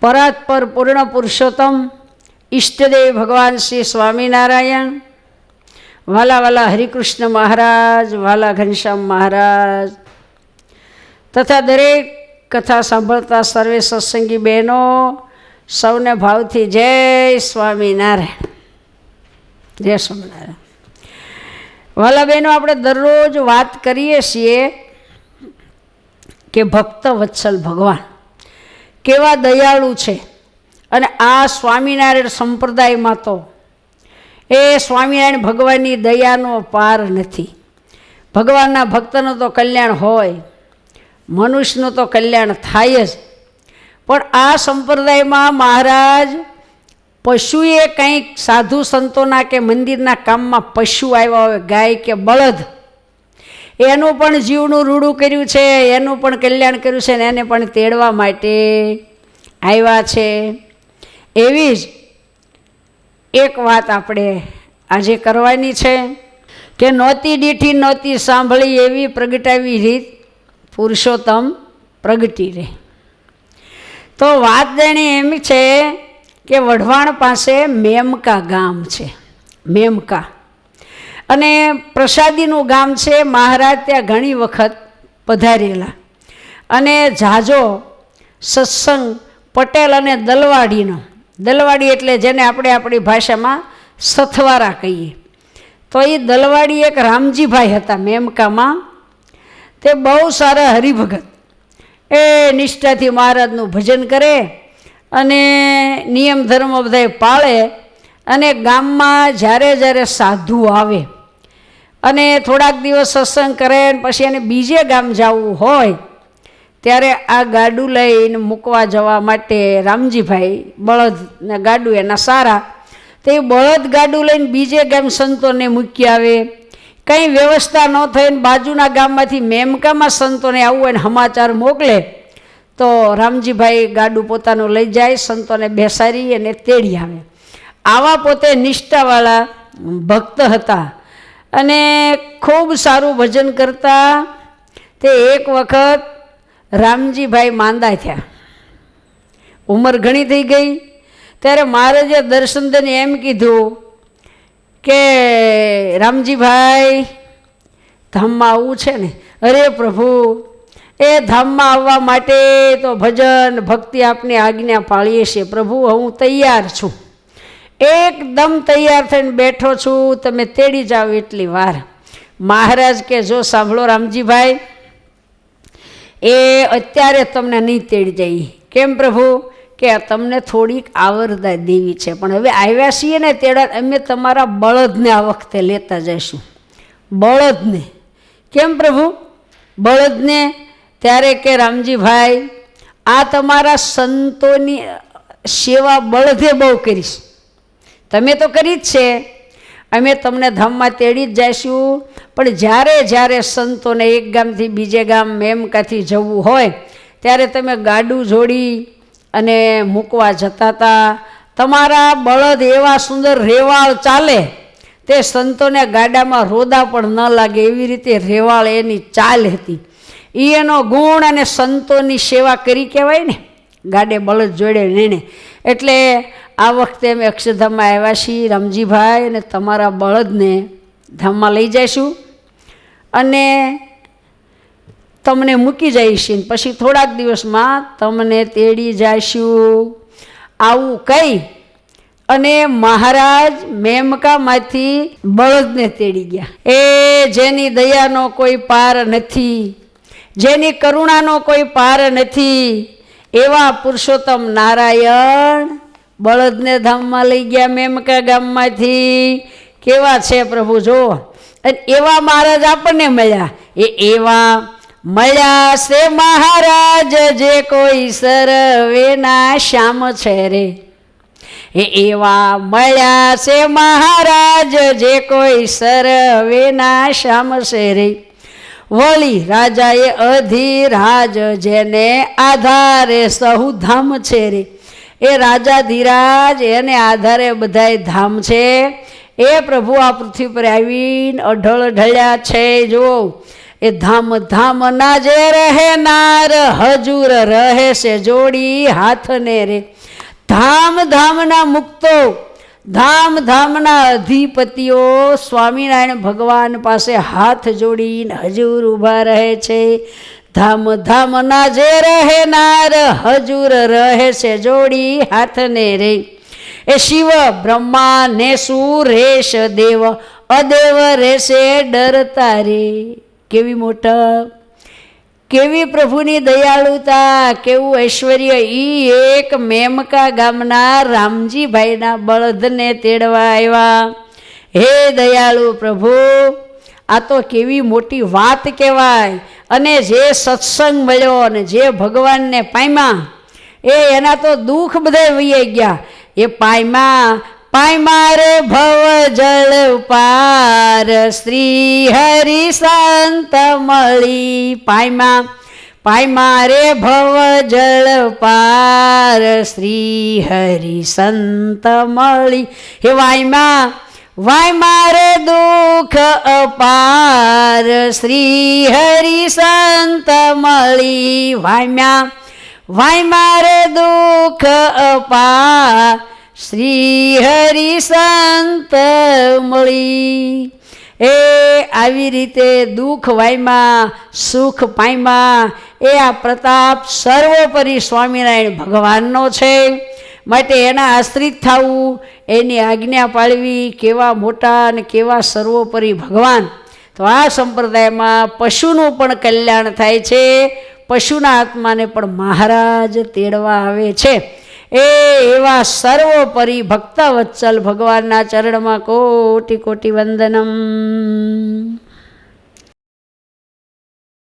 પરાત્પર પૂર્ણ પુરુષોત્તમ ઈષ્ટદેવ ભગવાન શ્રી સ્વામિનારાયણ, વાલા વાલા હરિકૃષ્ણ મહારાજ, વાલા ઘનશ્યામ મહારાજ તથા દરેક કથા સાંભળતા સર્વે સત્સંગી બહેનો સૌને ભાવથી જય સ્વામિનારાયણ. જય સ્વામિનારાયણ. વાલા બહેનો, આપણે દરરોજ વાત કરીએ છીએ કે ભક્ત વત્સલ ભગવાન. કેવા દયાળુ છે? અને આ સ્વામિનારાયણ સંપ્રદાયમાં તો એ સ્વામિનારાયણ ભગવાનની દયાનો પાર નથી. ભગવાનના ભક્તનું તો કલ્યાણ હોય, મનુષ્યનું તો કલ્યાણ થાય જ. પણ આ સંપ્રદાયમાં મહારાજ પશુએ કંઈક સાધુ સંતોના કે મંદિરના કામમાં પશુ આવ્યા હોય, ગાય કે બળદ એનું પણ જીવનું રૂડું કર્યું છે, એનું પણ કલ્યાણ કર્યું છે ને એને પણ તેડવા માટે આવ્યા છે. એવી જ એક વાત આપણે આજે કરવાની છે કે નહોતી દીઠી નહોતી સાંભળી એવી પ્રગટાવી રીત પુરુષોત્તમ પ્રગટી રહે તો વાત જાણી એમ છે કે વઢવાણ પાસે મેમકા ગામ છે, મેમકા. અને પ્રસાદીનું ગામ છે, મહારાજ ત્યાં ઘણી વખત પધારેલા. અને ઝાઝો, સત્સંગ, પટેલ અને દલવાડીનો, દલવાડી એટલે જેને આપણે આપણી ભાષામાં સથવારા કહીએ. તો એ દલવાડી એક રામજીભાઈ હતા મેમકામાં. તે બહુ સારા હરિભગત. એ નિષ્ઠાથી મહારાજનું ભજન કરે અને નિયમ ધર્મ બધાએ પાળે અને ગામમાં જ્યારે જ્યારે સાધુ આવે અને થોડાક દિવસ સત્સંગ કરે પછી એને બીજે ગામ જવું હોય, ત્યારે આ ગાડું લઈને મૂકવા જવા માટે રામજીભાઈ બળદ ને ગાડું, એના સારા, તે બળદ ગાડું લઈને બીજે ગામ સંતોને મૂકી આવે. કંઈ વ્યવસ્થા ન થઈને બાજુના ગામમાંથી મેમકામાં સંતોને આવું હોય સમાચાર મોકલે, તો રામજીભાઈ ગાડું પોતાનું લઈ જાય, સંતોને બેસાડી અને તેડી આવે. આવા પોતે નિષ્ઠાવાળા ભક્ત હતા. અને ખૂબ સારું ભજન કરતા તે એક વખત રામજીભાઈ માંદા થયા. ઉંમર ઘણી થઈ ગઈ. ત્યારે મહારાજે દર્શન દઈને એમ કીધું કે, રામજીભાઈ, ધામમાં આવવું છે ને? અરે પ્રભુ, એ ધામમાં આવવા માટે તો ભજન ભક્તિ આપની આજ્ઞા પાળીએ છીએ. પ્રભુ, હું તૈયાર છું. એકદમ તૈયાર થઈને બેઠો છું. તમે તેડી જાઓ એટલી વાર. મહારાજ કે, જો સાંભળો રામજીભાઈ, એ અત્યારે તમને નહીં તેડી જાય. કેમ પ્રભુ? કે તમને થોડીક આવરદા દેવી છે. પણ હવે આવ્યા છીએ ને તેડા, અમે તમારા બળદને આ વખતે લેતા જઈશું. બળદને. કેમ પ્રભુ? બળદને ત્યારે કે, રામજીભાઈ, આ તમારા સંતોની સેવા બળદે બહુ કરીશ. તમે તો કરી જ છે. અમે તમને ધામમાં તેડી જ જઈશું. પણ જ્યારે જ્યારે સંતોને એક ગામથી બીજે ગામ મેમકાથી જવું હોય, ત્યારે તમે ગાડું જોડી અને મૂકવા જતા હતા તમારા બળદ એવા સુંદર રેવાળ ચાલે, તે સંતોને ગાડામાં રોદા પણ ન લાગે એવી રીતે રેવાળ એની ચાલ હતી. એ એનો ગુણ અને સંતોની સેવા કરી કહેવાય ને, ગાડે બળદ જોડે નીણે. એટલે આ વખતે અમે અક્ષરધામમાં આવ્યા છીએ રમજીભાઈ અને તમારા બળદને ધામમાં લઈ જઈશું. અને તમને મૂકી જઈશું. પછી થોડાક દિવસમાં તમને તેડી જઈશું. આવું કહી અને મહારાજ મેમકામાંથી બળદને તેડી ગયા. એ જેની દયાનો કોઈ પાર નથી, જેની કરુણાનો કોઈ પાર નથી, એવા પુરુષોત્તમ નારાયણ બળદને ધામમાં લઈ ગયા મેમકા ગામમાંથી. કેવા છે પ્રભુ જો? અને એવા મહારાજ આપણને મળ્યા. એ એવા મળ્યા છે મહારાજ, જે કોઈ સરવેના શ્યામ છે રે. એ એવા મળ્યા છે મહારાજ, જે કોઈ સરવેના શ્યામ છે રે. વળી રાજાએ અધિરાજ જેને આધારે સહુ ધામ છે રે. એ રાજા ધીરાજ, એને આધારે બધાય ધામ છે. એ પ્રભુ આ પૃથ્વી પર આવીને અઢળ ઢળ્યા છે. જો એ ધામ ધામ ના જે રહે નાર, હજુર રહે છે જોડી હાથને રે. ધામ ધામના મુક્તો, ધામ ધામના અધિપતિઓ, સ્વામિનારાયણ ભગવાન પાસે હાથ જોડીને હજુર ઊભા રહે છે. ધામ ધામના જે રહે નાર, હજુર રહે છે જોડી હાથને રે. એ શિવ બ્રહ્મા ને સુરેશ દેવ, અદેવ રહેશે ડરતા રે કેવી મોટા, કેવી પ્રભુની દયાળુતા, કેવું ઐશ્વર્ય ઈ એક મેમકા ગામના રામજીભાઈના બળદને તેડવા આવ્યા. હે દયાળુ પ્રભુ, આ તો કેવી મોટી વાત કહેવાય. અને જે સત્સંગ મળ્યો અને જે ભગવાનને પામ્યા એ એના તો દુઃખ બધા વહી ગયા. એ પાયમાં પાયમાં રે ભવ જળ પાર શ્રી હરિ સંત મળી પાયમાં. પાયમાં રે ભવ જળ પાર શ્રી હરિ સંત મળી. હે વાયમાં વાય મારે દુઃખ અપાર? શ્રી હરિ સંત મળી વાયમ્યા વાય મારે દુઃખ અપાર? શ્રી હરિ સંત મળી. એ આવી રીતે દુઃખ વાયમાં, સુખ પાયમાં, એ આ પ્રતાપ સર્વોપરી સ્વામિનારાયણ ભગવાનનો છે. માટે એના આશ્રિત થવું, એની આજ્ઞા પાળવી, કેવા મોટા અને કેવા સર્વોપરી ભગવાન. તો આ સંપ્રદાયમાં પશુનું પણ કલ્યાણ થાય છે. પશુના આત્માને પણ મહારાજ તેડવા આવે છે. એ એવા સર્વોપરી ભક્તવત્સલ ભગવાનના ચરણમાં કોટી કોટી વંદનમ.